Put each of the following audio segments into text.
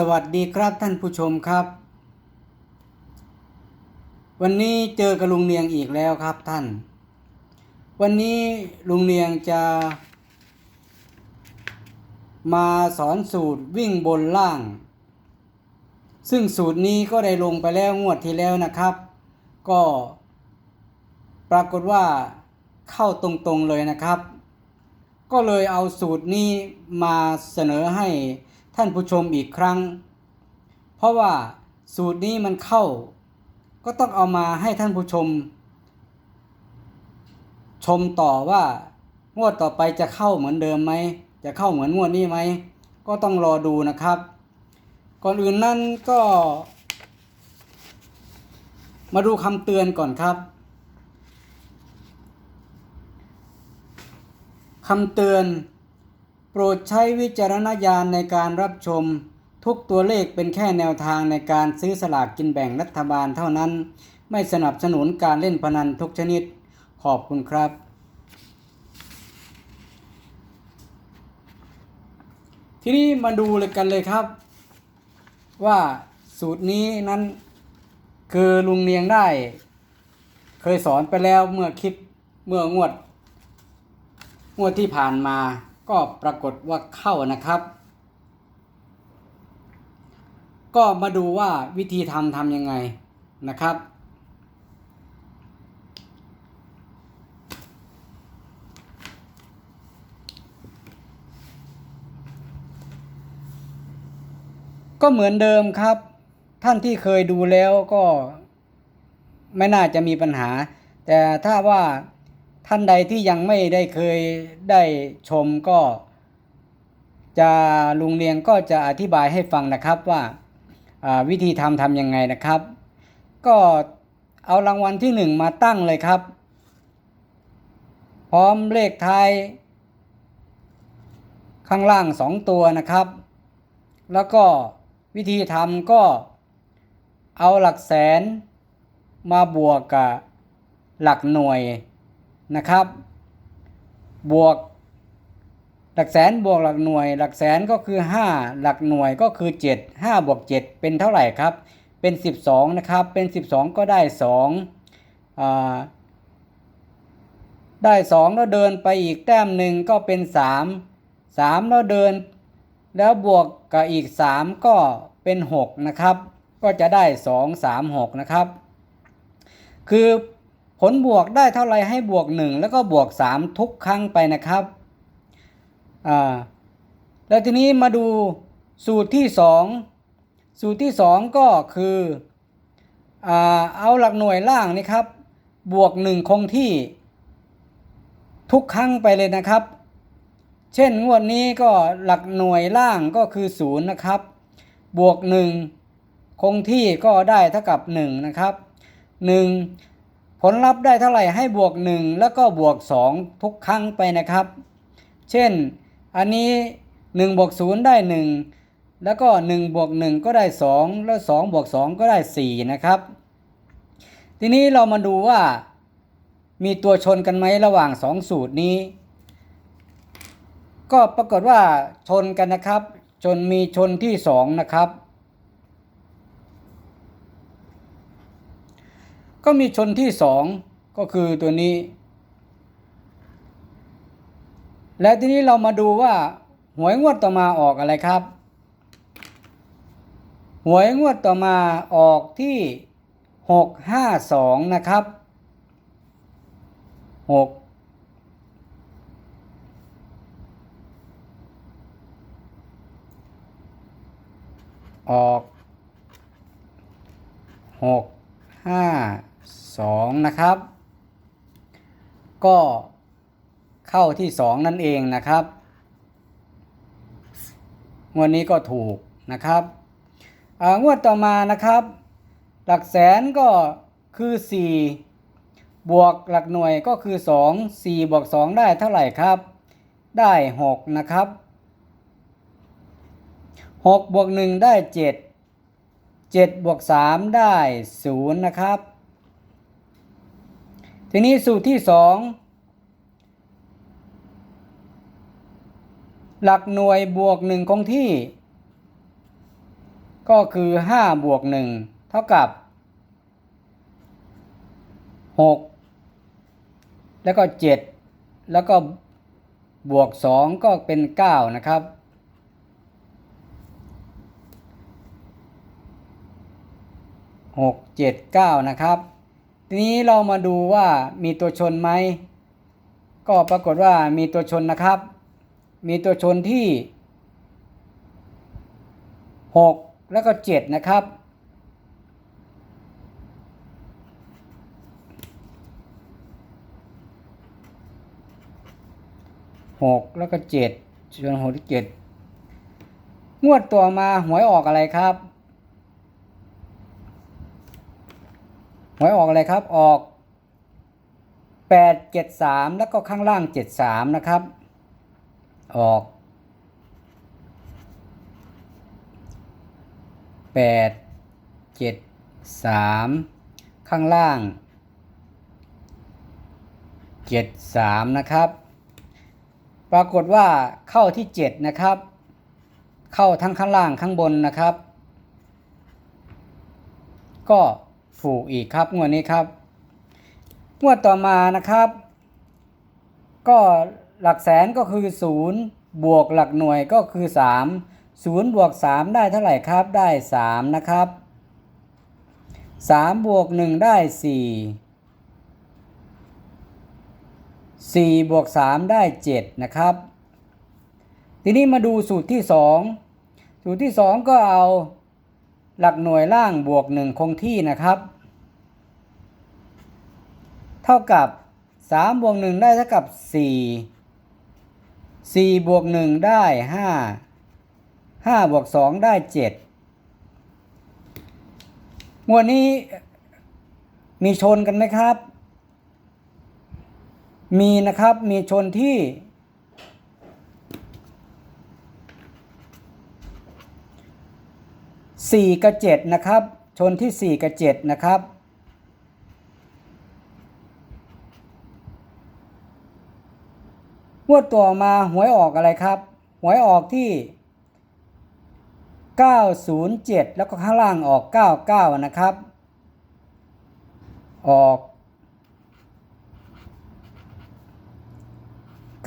สวัสดีครับท่านผู้ชมครับ วันนี้เจอกับลุงเนียงอีกแล้วครับท่าน วันนี้ลุงเนียงจะ มาสอนสูตรวิ่งบนล่าง ซึ่งสูตรนี้ก็ได้ลงไปแล้วงวดที่แล้วนะครับ ก็ปรากฏว่าเข้าตรงๆเลยนะครับ ก็เลยเอาสูตรนี้มาเสนอให้ ท่านผู้ชมอีกครั้ง เพราะว่าสูตรนี้มันเข้า ก็ต้องเอามาให้ท่านผู้ชม ชมต่อว่างวดต่อไปจะเข้าเหมือนเดิมไหม จะเข้าเหมือนงวดนี้ไหม ก็ต้องรอดูนะครับ ก่อนอื่นนั้นก็ มาดูคำเตือนก่อนครับคำเตือน โปรดใช้วิจารณญาณในการรับชม ทุกตัวเลขเป็นแค่แนวทางในการซื้อสลากกินแบ่งรัฐบาลเท่านั้น ไม่สนับสนุนการเล่นพนันทุกชนิด ขอบคุณครับ ทีนี้มาดูเลยกันเลยครับ ว่าสูตรนี้นั้นคือลุงเนียงได้ เคยสอนไปแล้วเมื่อคลิปเมื่องวด งวดที่ผ่านมา ก็ปรากฏว่าเข้านะครับ ก็มาดูว่าวิธีทำทำยังไงนะครับ ก็เหมือนเดิมครับ ท่านที่เคยดูแล้วก็ไม่น่าจะมีปัญหา แต่ถ้าว่า ท่านใดที่ยังไม่ได้เคยได้ชมก็จะลุงเลียงก็จะอธิบายให้ฟังนะครับว่าาวิธีทำทำยังไงนะครับ ก็เอารางวัลที่หนึ่งมาตั้งเลยครับ พร้อมเลขท้ายข้างล่างสองตัวนะครับ แล้วก็วิธีทำก็เอาหลักแสนมาบวกกับหลักหน่วย นะครับ บวก หลักแสนบวกหลักหน่วย หลักแสนก็คือ 5 หลักหน่วยก็คือ 7 5บวก7เป็นเท่าไหร่ครับ เป็น 12 นะครับ เป็น 12 ก็ได้2อ่าได้2แล้วเดินไปอีกแต้มหนึ่งก็เป็น 3 3 แล้วเดิน แล้วบวกกับอีก 3 ก็เป็น 6 นะครับ ก็จะได้ 2 3 6 นะครับ คือ ผลบวกได้เท่าไรให้บวก 1 แล้วก็บวก 3 ทุกครั้งไปนะครับแล้วทีนี้มาดูสูตรที่ 2 สูตรที่ 2 ก็คืออเอาหลักหน่วยล่างนี่ครับ บวก 1 คงที่ ทุกครั้งไปเลยนะครับ เช่นงวดนี้ก็หลักหน่วยล่างก็คือ 0 นะครับ บวก 1 คงที่ก็ได้เท่ากับ 1 นะครับ 1 ผลลัพธ์ได้เท่าไหร่ให้บวก 1 แล้วก็บวก 2 ทุกครั้งไปนะครับ เช่นอันนี้1บวก0ได้ 1 แล้วก็1บวก1ก็ได้ 2 แล้ว2บวก2ก็ได้ 4 นะครับ ทีนี้เรามาดูว่ามีตัวชนกันไหมระหว่าง 2 สูตรนี้ ก็ปรากฏว่าชนกันนะครับชนมีชนที่ 2 นะครับ ก็มีชนที่2ก็คือตัวนี้ และทีนี้เรามาดูว่าหวยงวดต่อมาออกอะไรครับ หวยงวดต่อมาออกที่ 652 นะครับ 6ออกหกห้า สองนะครับ ก็เข้าที่สองนั่นเองนะครับงวดนี้ก็ถูกนะครับอ่างวดต่อมานะครับ หลักแสนก็คือ 4 บวกหลักหน่วยก็คือ 2 4 บวก 2 ได้เท่าไหร่ครับ ได้ 6 นะครับ 6 บวก 1 ได้ 7 7 บวก 3 ได้ 0 นะครับ ทีนี้สูตรที่2หลักหน่วยบวก1คงที่ ก็คือห้าบวกหนึ่งเท่ากับหกแล้วก็เจ็ดแล้วก็บวกสองก็เป็นเก้านะครับ หกเจ็ดเก้านะครับ ทีนี้เรามาดูว่ามีตัวชนไหม ก็ปรากฏว่ามีตัวชนนะครับ มีตัวชนที่หกแล้วก็เจ็ดนะครับหกแล้วก็เจ็ดชนหกที่เจ็ดงวดตัวมาหวยออกอะไรครับ หวยออกอะไรครับออกแปดเจ็ดสามแล้วก็ข้างล่างเจ็ดสามนะครับ ออกแปดเจ็ดสามข้างล่างเจ็ดสามนะครับ ปรากฏว่าเข้าที่เจ็ดนะครับ เข้าทั้งข้างล่างข้างบนนะครับ ก็ ฝูกอีกครับงวดนี้ครับงวดต่อมานะครับ ก็หลักแสนก็คือ 0 บวกหลักหน่วยก็คือ 3 0 บวก 3 ได้เท่าไหร่ครับได้ 3 นะครับ 3 บวก 1 ได้ 4 4บวก3ได้ 7 นะครับ ทีนี้มาดูสูตรที่ 2 สูตรที่ 2 ก็เอา หลักหน่วยล่างบวก 1 คงที่นะครับ เท่ากับ3บวก1ได้เท่ากับ 4 4บวก1ได้ 5 5บวก2ได้ 7งวดนี้มีชนกันไหมครับ มีนะครับมีชนที่ สี่กับเจ็ดนะครับ ชนที่สี่กับเจ็ดนะครับ งวดต่อมาหวยออกอะไรครับ หวยออกที่ 907 แล้วก็ข้างล่างออก 99 นะครับ ออก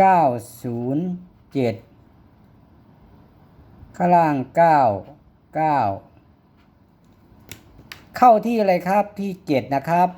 907 ข้างล่าง 9 9 เข้าที่อะไรครับที่เจ็ดนะครับ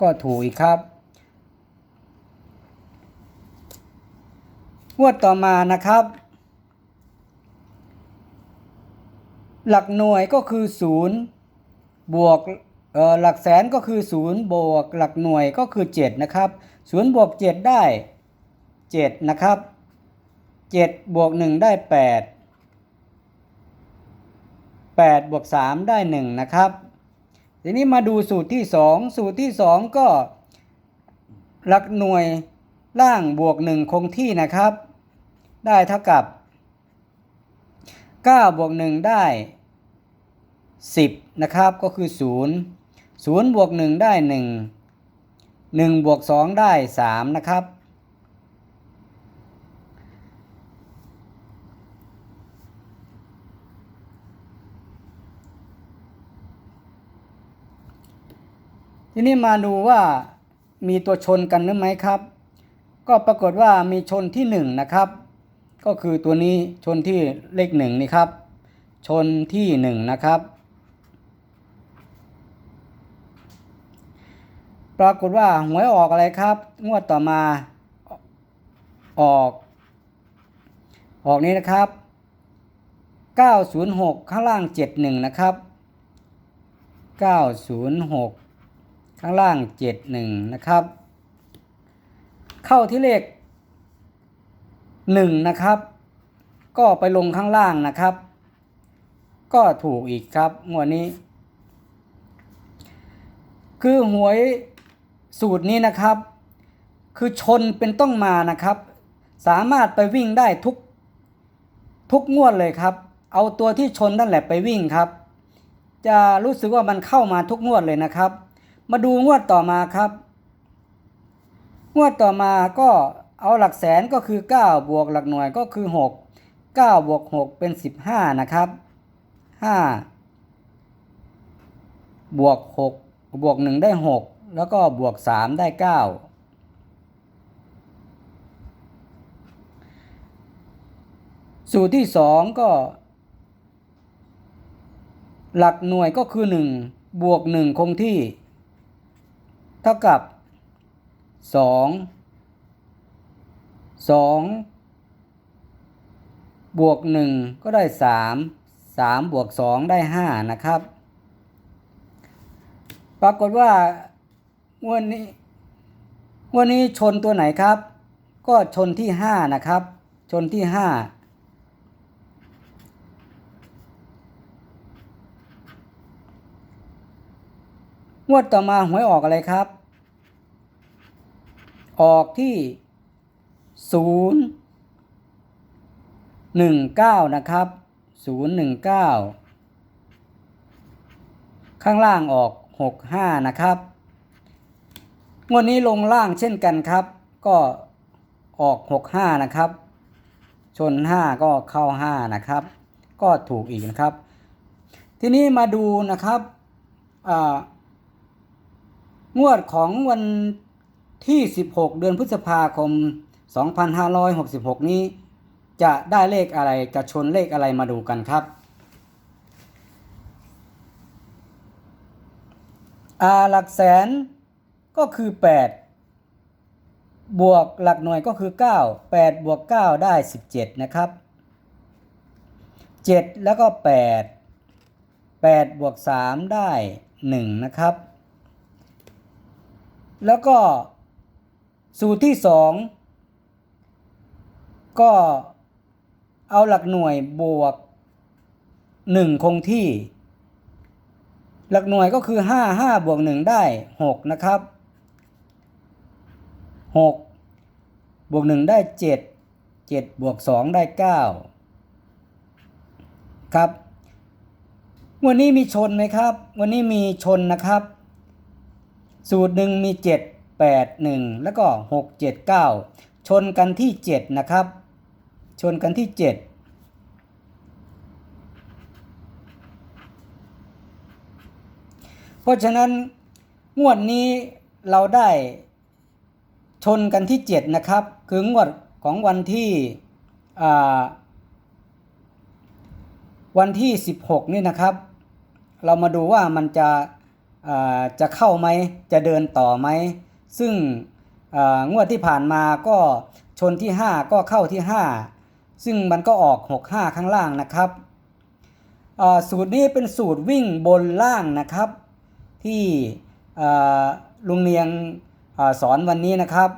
ก็ถูกอีกครับงวดต่อมานะครับ หลักหน่วยก็คือ0บวกเออหลักแสนก็คือ0บวกหลักหน่วยก็คือ7นะครับ0บวก7ได้7นะครับ7บวก1ได้8 8บวก3ได้ 1 นะครับ ทีนี้มาดูสูตรที่ 2 สูตรที่ 2 ก็หลักหน่วยล่างบวก 1 คงที่นะครับ ได้เท่ากับ9บวก1ได้ 10 นะครับก็คือ 0 0บวก1ได้ 1 1บวก2ได้ 3 นะครับ ทีนี้มาดูว่ามีตัวชนกันหรือไหมครับ ก็ปรากฏว่ามีชนที่หนึ่งนะครับ ก็คือตัวนี้ชนที่เลขหนึ่งนี่ครับ ชนที่หนึ่งนะครับ ปรากฏว่าหวยออกอะไรครับ งวดต่อมาออก ออกนี้นะครับ 906 ข้างล่าง 71 นะครับ 906 ข้างล่าง 71 นะครับ เข้าที่เลข 1 นะครับ ก็ไปลงข้างล่างนะครับ ก็ถูกอีกครับงวดนี้ คือหวยสูตรนี้นะครับ คือชนเป็นต้องมานะครับ สามารถไปวิ่งได้ทุกทุกงวดเลยครับ เอาตัวที่ชนนั่นแหละไปวิ่งครับ จะรู้สึกว่ามันเข้ามาทุกงวดเลยนะครับ มาดูงวดต่อมาครับ งวดต่อมาก็เอาหลักแสนก็คือ 9 บวกหลักหน่วยก็คือ 6 9 บวก 6 เป็น 15 นะครับ 5 บวก 6 บวก 1 ได้ 6 แล้วก็บวก 3 ได้ 9สูตรที่2ก็ หลักหน่วยก็คือ 1 บวก 1 คงที่ เท่ากับ 2 2 บวก 1 ก็ได้ 3 3 บวก 2 ได้ 5 นะครับ ปรากฏว่างวดนี้งวดนี้ชนตัวไหนครับ ก็ชนที่ 5 นะครับ ชนที่ 5 งวดต่อมาหวยออกอะไรครับ ออกที่0 19นะครับ019ข้างล่างออก65นะครับ งวดนี้ลงล่างเช่นกันครับ ก็ออก65นะครับ ชน5ก็เข้า5นะครับ ก็ถูกอีกนะครับ ทีนี้มาดูนะครับอ่า งวดของวันที่ 16 เดือนพฤษภาคม 2566 นี้ จะได้เลขอะไรจะชนเลขอะไรมาดูกันครับอาหลักแสนก็คือ 8 บวกหลักหน่วยก็คือ 9 8 บวก 9 ได้ 17 นะครับ 7 แล้วก็ 8 8 บวก 3 ได้ 1 นะครับ แล้วก็สูตรที่2ก็เอาหลักหน่วยบวก 1 คงที่ หลักหน่วยก็คือ 5 5 บวก 1 ได้ 6 นะครับ 6 บวก 1 ได้ 7 7 บวก 2 ได้ 9 ครับ วันนี้มีชนไหมครับ วันนี้มีชนนะครับ สูตรหนึ่งมี 7 8 1 แล้วก็ 6 7 9 ชนกันที่ 7 นะครับ ชนกันที่ 7เพราะฉะนั้นงวดนี้เราได้ชนกันที่ 7 นะครับ คืองวดของวันที่วันที่ 16 นี่นะครับ เรามาดูว่ามันจะ จะเข้าไหมจะเดินต่อไหม ซึ่งงวดที่ผ่านมาก็ชนที่ 5 ก็เข้าที่ 5 ซึ่งมันก็ออก 65 ข้างล่างนะครับสูตรนี้เป็นสูตรวิ่งบนล่างนะครับ ที่ลุงเนียงอสอนวันนี้นะครับ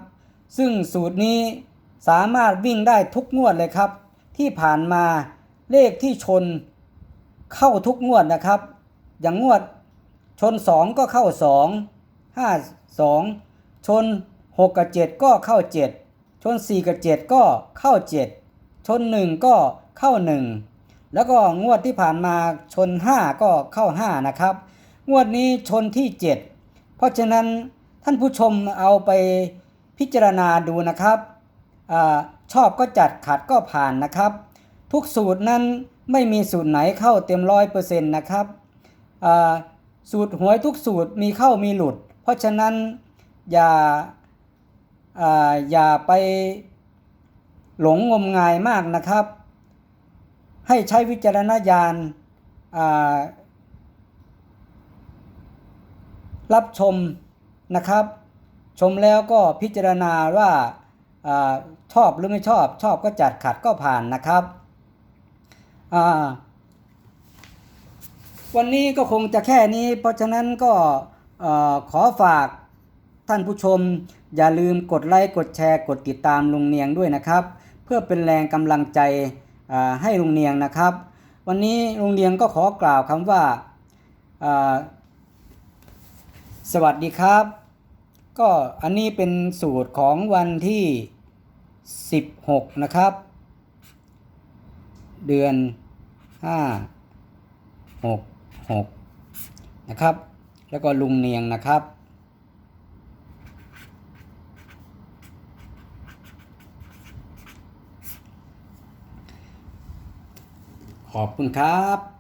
ซึ่งสูตรนี้สามารถวิ่งได้ทุกงวดเลยครับ ที่ผ่านมาเลขที่ชนเข้าทุกงวดนะครับ อย่างงวด ชน 2 ก็เข้า 2 5 2 ชน 6 กับ 7 ก็เข้า 7 ชน 4 กับ 7 ก็เข้า 7 ชน 1 ก็เข้า 1 แล้วก็งวดที่ผ่านมาชน 5 ก็เข้า 5 นะครับ งวดนี้ชนที่ 7 เพราะฉะนั้นท่านผู้ชมเอาไปพิจารณาดูนะครับอชอบก็จัดขัดก็ผ่านนะครับ ทุกสูตรนั้นไม่มีสูตรไหนเข้าเต็มร้อยเปอร์เซ็นต์นะครับ สูตรหวยทุกสูตรมีเข้ามีหลุด เพราะฉะนั้นอย่าออย่าไปหลงงมงายมากนะครับ ให้ใช้วิจารณญาณรับชมนะครับ ชมแล้วก็พิจารณาว่าอชอบหรือไม่ชอบชอบก็จัดขัดก็ผ่านนะครับอ่า วันนี้ก็คงจะแค่นี้ เพราะฉะนั้นก็ขอฝากท่านผู้ชม อย่าลืมกดไลค์กดแชร์ กดติดตามลุงเนียงด้วยนะครับ เพื่อเป็นแรงกำลังใจให้ลุงเนียงนะครับ วันนี้ลุงเนียงก็ขอกล่าวคำว่าอ่าสวัสดีครับ ก็อันนี้เป็นสูตรของวันที่ 16 นะครับ เดือน 5 6 6นะครับ แล้วก็ลุงเนียงนะครับ ขอบคุณครับ